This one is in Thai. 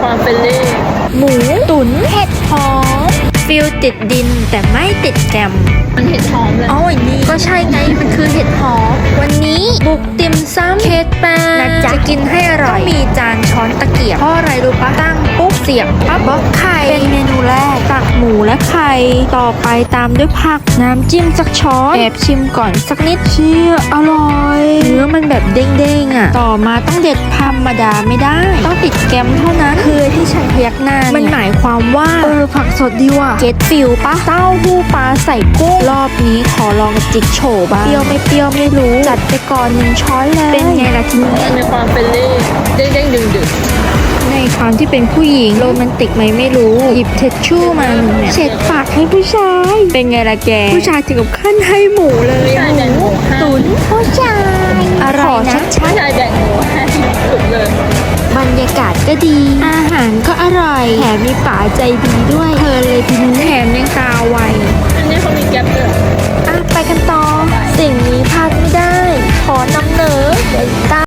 ความเฟรนลี่หมูตุ๋นเห็ดหอมฟิลติดดินแต่ไม่ติดแกมมันเห็ดหอมเลยอ๋ออันนี้ก็ใช่ไงมันคือเห็ดหอม วันนี้บุกติมซ้ำเคสแปนนะจ๊ะจะกินให้อร่อยต้องมีจานช้อนตะเกียบเพราะอะไรรู้ปะตั้งปุ๊บเสียบปั๊บบล็อกไข่เป็นเมนูแรกตักหมูและไข่ต่อไปตามด้วยผักน้ำจิ้มสักช้อนแอบชิมก่อนสักนิดเชี่ยอร่อยเนื้อมันแบบเด้งๆอะ ต่อมาต้องเด็ดธรรมดาไม่ได้ ต้องติดแกมเท่านั้นคือที่ฉันพยักหน้ามันหมายความว่า เออ ผักสดดีว่ะเก็ตฟิลปะเต้าหู้ปลาใส่กุ้งรอบนี้ขอลองจิกโฉบ้างเปรี้ยวไม่เปรี้ยวไม่รู้ จัดไปก่อนหนึ่งช้อนเลยเป็นไงล่ะทีนี้มันมีความเฟรนลี่เด้งเด้งดึงดึงในความที่เป็นผู้หญิงโรแมนติกไหมไม่รู้ หยิบเท็ชชู่มาหนึ่งเนี่ยเช็ดปากให้ผู้ชาย เป็นไงล่ะแก ผู้ชายถึงกับขั้นให้หมูเลยใช่แบ่งหมู ดี อาหารก็อร่อย แถมมีป๋าใจดีด้วยเพลินเลยทีนี้แถมยังตาไว